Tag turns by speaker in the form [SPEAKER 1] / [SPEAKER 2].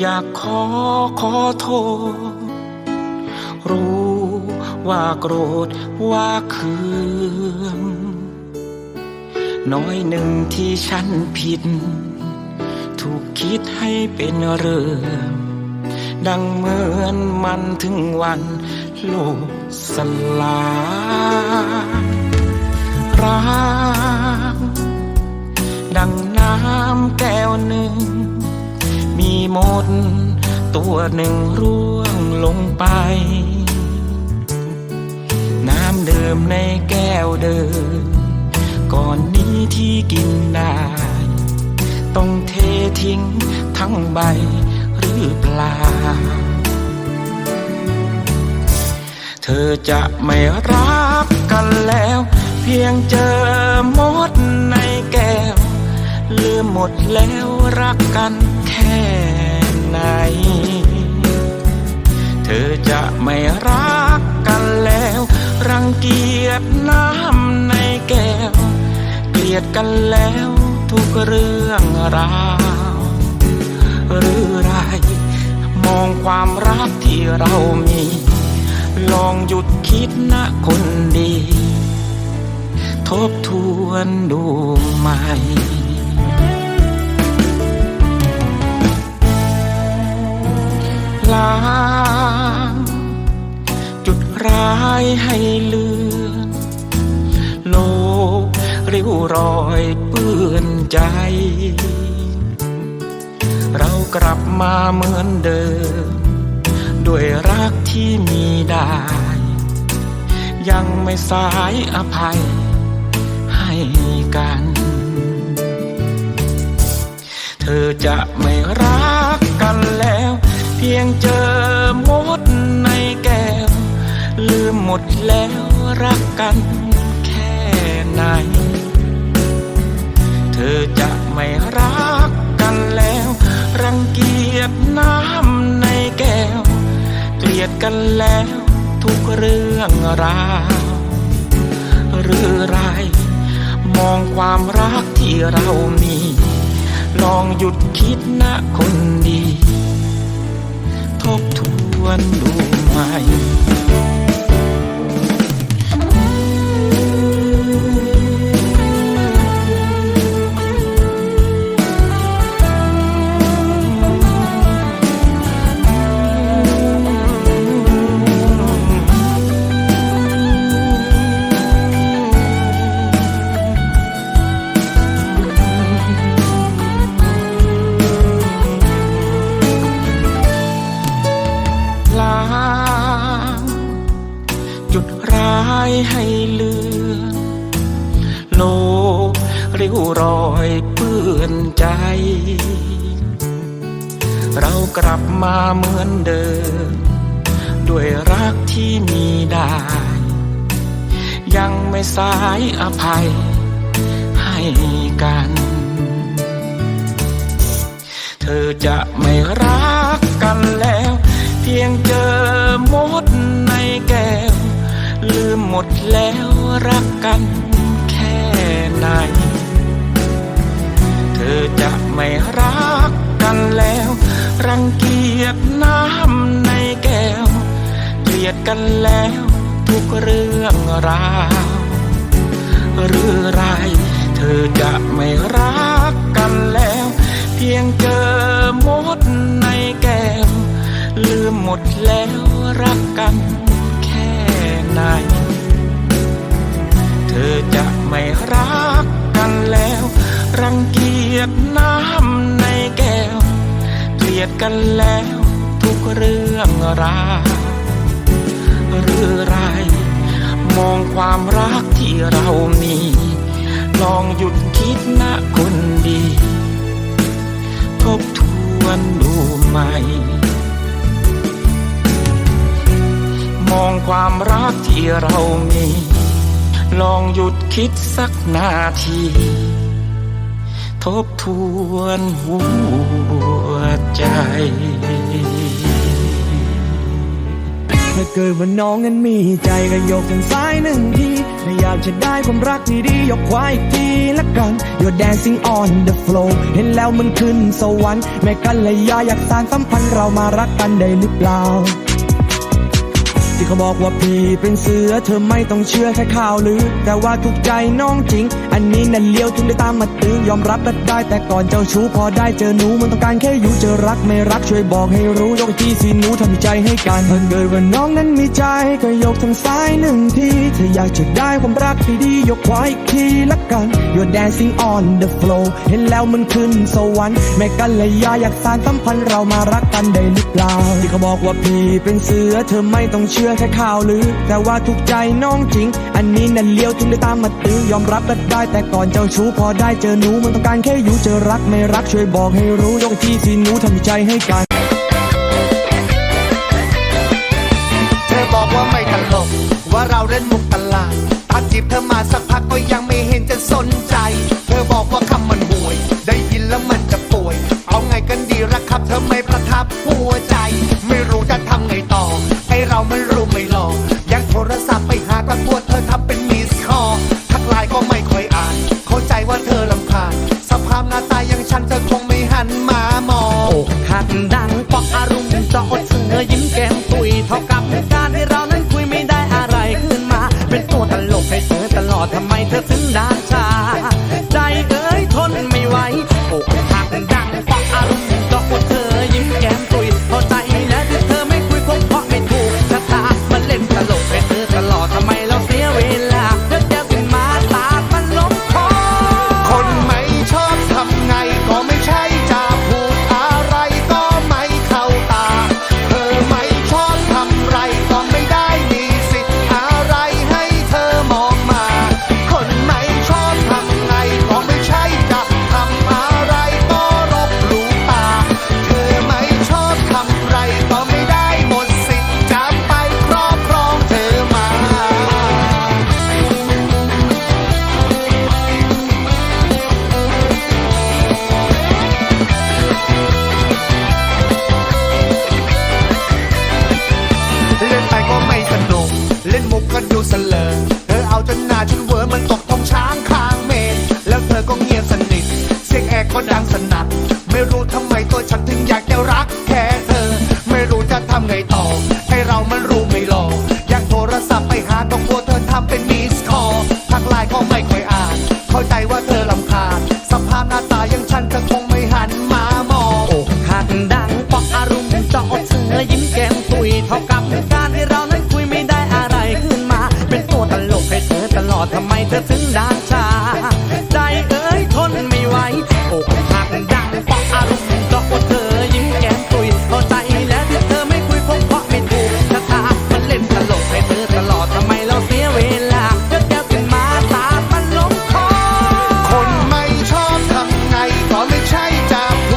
[SPEAKER 1] อยากขอขอโทษ รู้ว่าโกรธว่าเคืองน้อยหนึ่งที่ฉันผิด ถูกคิดให้เป็นเรื่องดังเหมือนมันถึงวันโลกสลายรักดังน้ำ ด ตัวหนึ่งร่วงลงไป น้ำเดิมในแก้วเดิม ก่อนนี้ที่กินได้ ต้องเททิ้งทั้งใบหรือเปล่า เธอจะไม่รักกันแล้ว เพียงเจอมดในแก้วลืมหมดแล้วรักกัน ไหน เธอจะไม่รักกันแล้ว รังเกียจน้ำในแก้ว เกลียดกันแล้วทุกเรื่องราวหรือไร มองความรักที่เรามี ลองหยุดคิดนะคนดี ทบทวนดูใหม่ ล้างจุดร้ายให้เลือนโลกริ้วรอยเปื้อนใจ เรากลับมาเหมือนเดิม ด้วยรักที่มีได้ ยังไม่สายอภัยให้กัน เธอจะไม่รัก พียงเจอมดในแก้วลืมหมดแล้วรักกันแค่ไหน เธอจะไม่รักกันแล้ว รังเกียจน้ำในแก้ว เกลียดกันแล้วทุกเรื่องราวหรือไร มองความรักที่เรามี ลองหยุดคิดนะคนดี บทวนดูใหม่ ย้ายให้เลือนโลกริ้วรอยเปื้อนใจ เรากลับมาเหมือนเดิม ด้วยรักที่มีได้ ยังไม่สายอภัยให้กัน เธอจะไม่รักกันแล้ว เพียงเจอมดในแก้ว ลืมหมดแล้วรักกันแค่ไหน เธอจะไม่รักกันแล้ว รังเกียจน้ำในแก้ว เกลียดกันแล้วทุกเรื่องราวหรือไร เธอจะไม่รักกันแล้ว เพียงเจอมดในแก้ว ลืมหมดแล้วรักกัน ไหน เธอจะไม่รักกันแล้ว รังเกียจน้ำในแก้ว เกลียดกันแล้วทุกเรื่องราวหรือไรมองความรักที่เรามี ลองหยุดคิดนะคนดี ทบทวนดูใหม่ องความรักที่เรามี ลองหยุดคิดสักนาที ทบทวนหัวใจ
[SPEAKER 2] ถ้าเกิดว่าน้องนั้นมีใจก็ยกทางซ้ายหนึ่งทีถ้าอยากจะได้ความรักที่ดียกควายอีกทีละกัน You're dancing on the floor เห็นแล้วมันขึ้นสวรรค์แม่กันเลยยาอยากสานสัมพันธ์เรามารักกันได้หรือเปล่า ที่เขาบอกว่าพี่เป็นเสือเธอไม่ต้องเชื่อแค่ข่าวลือ แต่ว่าถูกใจน้องจริง อันนี้นั่นเลี้ยวถึงได้ตามมาตื้อยอมรับก็ได้ แต่ก่อนเจ้าชู้พอได้เจอหนูมันต้องการแค่อยู่เจอรักไม่รักช่วยบอกให้รู้ยกที่สิหนูทำใจให้กันถ้าเกิดว่าน้องนั้นมีใจก็ยกทางซ้ายหนึ่งทีถ้าอยากจะได้ความรักที่ดียกขวาอีกทีละกัน You're dancing on the floor เห็นแล้วมันขึ้นสวรรค์แม่กันเลยยาอยากสานสัมพันธ์เรามารักกันได้หรือเปล่าที่เขาบอกว่าพี่เป็นเสือเธอไม่ต้องเชื่อแค่ข่าวลือ แต่ว่าถูกใจน้องจริง อันนี้นั่นเลี้ยวถึงได้ตามมาตื้อยอมรับก็ได้ แต่ก่อนเจ้าชู้พอได้เจอหนูมันต้องการแค่อยู่เจอรักไม่รักช่วยบอกให้รู้ยกที่สิหนูทำใจให้กัน
[SPEAKER 3] เธอบอกว่าไม่ตลกว่าเราเล่นมุกตลาดพักจีบเธอมาสักพักก็ยังไม่เห็นจะสนใจ ฉันเธอคงไม่หันมามอง
[SPEAKER 4] อกหักดังปอกอารมณ์เจอดเธอยิ้มแก้มตุยเท่ากับการที่เรานั้นคุยไม่ได้อะไรขึ้นมา เป็นตัวตลกให้เธอตลอดทำไมเธอ ดูเสลอ
[SPEAKER 3] เธอเอาจนหน้าฉันเวอร์มันตกทองช้างข้างเมนแล้วเธอก็เงียบสนิท เสียงแอร์ก็ดังสนัดไม่รู้ทำไมตัวฉันถึงอยากจะรักแค่เธอ ไม่รู้จะทำไงต่อให้เรามันรู้ไม่หลอกอยากโทรศัพท์ไปหาต้องกลัวเธอทำเป็นมิสคอลทักไลน์ก็ไม่ค่อยอ่าน เข้าใจว่าเธอลำคาญสภาพหน้าตาย่างฉันเธอคงไม่หันมามอง
[SPEAKER 4] อกหักดังปอกอารมณ์เจาะเธอยิ้มแก้มตุยเท่ากับ ทำไมเธอถึงด่านชา ใจเอ้ยทนไม่ไหวอกหักดังปอกอารมณ์ดอกว่เธอยิ้มแก้มตุยเข้าใจแล้วที่เธอไม่คุยเพราะไม่ถูกชะตามันเล่นตลกให้เธอตลอดทำไมเราเสียเวลาเยอะแยะขึ้นมาตามันลงคอคน
[SPEAKER 3] ไม่ชอบทำไงก็ไม่ใช่จะพ